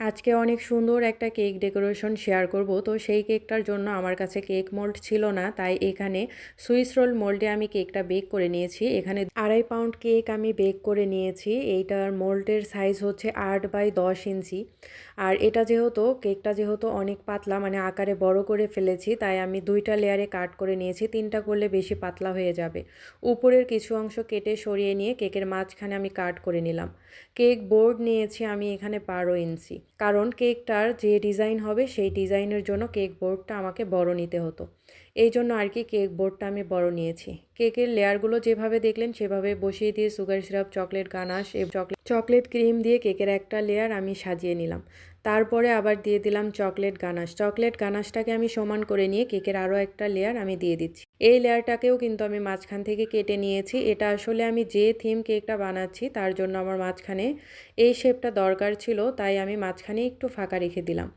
আজকে অনেক সুন্দর একটা কেক ডেকোরেশন শেয়ার করব। তো সেই কেকটার জন্য আমার কাছে কেক মোল্ড ছিল না, তাই এখানে সুইস রোল মোল্ডে আমি কেকটা বেক করে নিয়েছি। এখানে আড়াই পাউন্ড কেক আমি বেক করে নিয়েছি। এইটার মোল্ডের সাইজ হচ্ছে আট বাই দশ ইঞ্চি। আর এটা যেহেতু, কেকটা যেহেতু অনেক পাতলা মানে আকারে বড় করে ফেলেছি, তাই আমি দুইটা লেয়ারে কাট করে নিয়েছি। তিনটা করলে বেশি পাতলা হয়ে যাবে। উপরের কিছু অংশ কেটে সরিয়ে নিয়ে কেকের মাঝখানে আমি কাট করে নিলাম। কেক বোর্ড নিয়েছি আমি এখানে বারো ইঞ্চি। কারণ কেকটার যে ডিজাইন হবে সেই ডিজাইনের জন্য কেক বোর্ডটা আমাকে বড় নিতে হতো। এই জন্য আর কি কেক বোর্ডটা আমি বড় নিয়েছি। কেকের লেয়ারগুলো যেভাবে দেখলেন, সেভাবে বসিয়ে দিয়ে সুগার সিরাপ, চকলেট গানাশ এবং চকলেট চকলেট ক্রিম দিয়ে কেকের একটা লেয়ার আমি সাজিয়ে নিলাম। তারপরে আবার দিয়ে দিলাম চকলেট গানাশ। চকলেট গানাশটাকে আমি সমান করে নিয়ে কেকের আরও একটা লেয়ার আমি দিয়ে দিচ্ছি। এই লেয়ারটাকেও কিন্তু আমি মাঝখান থেকে কেটে নিয়েছি। এটা আসলে আমি যে থিম কেকটা বানাচ্ছি, তার জন্য আমার মাঝখানে এই শেপটা দরকার ছিল, তাই আমি মাঝখানে একটু ফাঁকা রেখে দিলাম।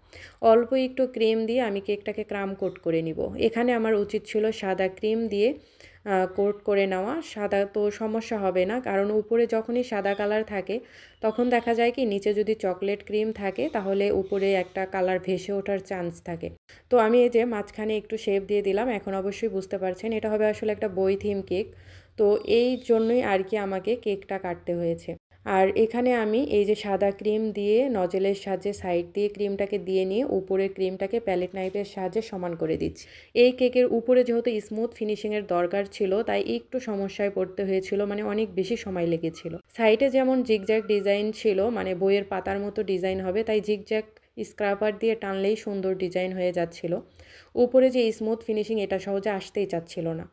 অল্প একটু ক্রিম দিয়ে আমি কেকটাকে ক্রাম কোট করে নিব। এখানে আমার উচিত ছিল সাদা ক্রিম দিয়ে কোট করে নেওয়া। সাদা তো সমস্যা হবে না, কারণ উপরে যখনই সাদা কালার থাকে, তখন দেখা যায় কি নিচে যদি চকলেট ক্রিম থাকে, তাহলে উপরে একটা কালার ভেসে ওঠার চান্স থাকে। তো আমি এই যে মাঝখানে একটু শেপ দিয়ে দিলাম, এখন অবশ্যই বুঝতে পারছেন, এটা হবে আসলে একটা বই থিম কেক। তো এই জন্যই আর কি আমাকে কেকটা কাটতে হয়েছে। আর এখানে আমি এই যে সাদা ক্রিম দিয়ে নজেলের সাহায্যে সাইড দিয়ে ক্রিমটাকে দিয়ে নিয়ে উপরের ক্রিমটাকে প্যালেট নাইফের সাহায্যে সমান করে দিচ্ছি। এই কেকের উপরে যেহেতু স্মুথ ফিনিশিংয়ের দরকার ছিল, তাই একটু সমস্যায় পড়তে হয়েছিল মানে অনেক বেশি সময় লেগেছিল। সাইডে যেমন জিগজ্যাক ডিজাইন ছিল মানে বইয়ের পাতার মতো ডিজাইন হবে, তাই জিগজ্যাক স্ক্রাপার দিয়ে টানলেই সুন্দর ডিজাইন হয়ে যাচ্ছিল। উপরে যে স্মুথ ফিনিশিং এটা সহজে আসতেই চাচ্ছিল না।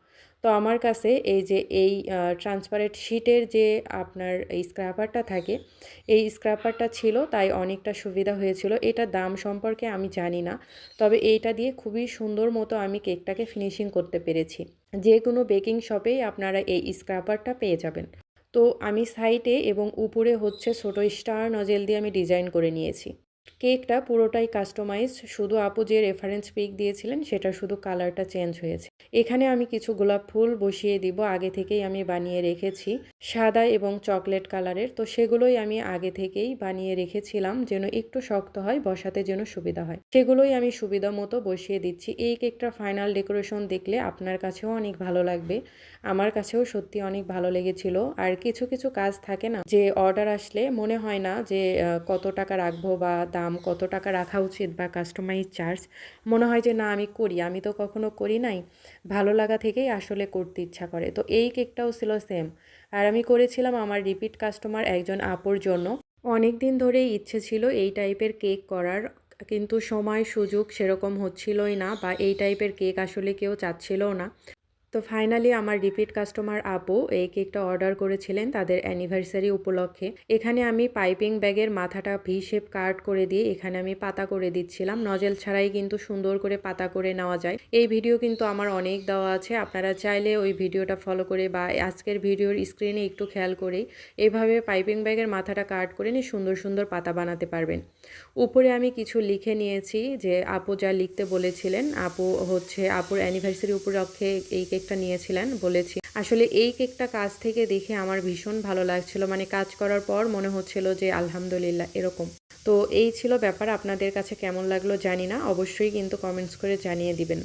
তো আমার কাছে এই যে এই ট্রান্সপারেন্ট শিটের যে আপনার এই স্ক্র্যাপারটা থাকে, এই স্ক্র্যাপারটা ছিল তাই অনেকটা সুবিধা হয়েছিল। এটার দাম সম্পর্কে আমি জানি না, তবে এইটা দিয়ে খুবই সুন্দর মতো আমি কেকটাকে ফিনিশিং করতে পেরেছি। যে কোনো বেকিং শপেই আপনারা এই স্ক্র্যাপারটা পেয়ে যাবেন। তো আমি সাইডে এবং উপরে হচ্ছে ছোটো স্টার নজেল দিয়ে আমি ডিজাইন করে নিয়েছি। কেকটা পুরোটাই কাস্টমাইজ শুধু আপু যে রেফারেন্স পিক দিয়েছিলেন সেটা শুধু কালারটা চেঞ্জ হয়েছে। এখানে আমি কিছু গোলাপ ফুল বসিয়ে দিব, আগে থেকেই আমি বানিয়ে রেখেছি সাদা এবং চকলেট কালারের। তো সেগুলোই আমি আগে থেকেই বানিয়ে রেখেছিলাম যেন একটু শক্ত হয়, বসাতে যেন সুবিধা হয়। সেগুলোই আমি সুবিধা মতো বসিয়ে দিচ্ছি। এই কেকটা ফাইনাল ডেকোরেশন দেখলে আপনার কাছেও অনেক ভালো লাগবে। আমার কাছেও সত্যি অনেক ভালো লেগেছিল। আর কিছু কিছু কাজ থাকে না যে অর্ডার আসলে মনে হয় না যে কত টাকা রাখব বা দাম কত টাকা রাখা উচিত বা কাস্টমাইজ চার্জ। মনে হয় যে, না, আমি করি। আমি তো কখনো করি নাই। ভালো লাগা থেকেই আসলে করতে ইচ্ছা করে। তো এই কেকটাও ছিল সেম আর আমি করেছিলাম আমার রিপিট কাস্টমার একজন আপুর জন্য। অনেক দিন ধরেই ইচ্ছে ছিল এই টাইপের কেক করার, কিন্তু সময় সুযোগ সেরকম হচ্ছিলই না বা এই টাইপের কেক আসলে কেউ চাচ্ছিলও না। তো ফাইনালি আমার রিপিট কাস্টমার আপু, এই কেকটা অর্ডার করেছিলেন তাদের অ্যানিভার্সারি উপলক্ষে। এখানে আমি পাইপিং ব্যাগের মাথাটা ভি শেপ কাট করে দিয়ে এখানে আমি পাতা করে দিচ্ছিলাম। নজেল ছাড়াই কিন্তু সুন্দর করে পাতা করে নেওয়া যায়। এই ভিডিও কিন্তু আমার অনেক দেওয়া আছে। আপনারা চাইলে ওই ভিডিওটা ফলো করে বা আজকের ভিডিওর স্ক্রিনে একটু খেয়াল করেই এভাবে পাইপিং ব্যাগের মাথাটা কাট করে নিয়ে সুন্দর সুন্দর পাতা বানাতে পারবেন। উপরে আমি কিছু লিখে নিয়েছি যে আপু যা লিখতে বলেছিলেন, আপু হচ্ছে আপুর অ্যানিভার্সারি উপলক্ষে এই কেকটা নিয়েছিলেন বলেছি। আসলে এই কেকটা কাজ থেকে দেখে আমার ভীষণ ভালো লাগছিল। মানে কাজ করার পর মনে হচ্ছিল যে আলহামদুলিল্লাহ এরকম। তো এই ছিল ব্যাপার। আপনাদের কাছে কেমন লাগল জানি না। অবশ্যই কিন্তু কমেন্টস করে জানিয়ে দিবেন।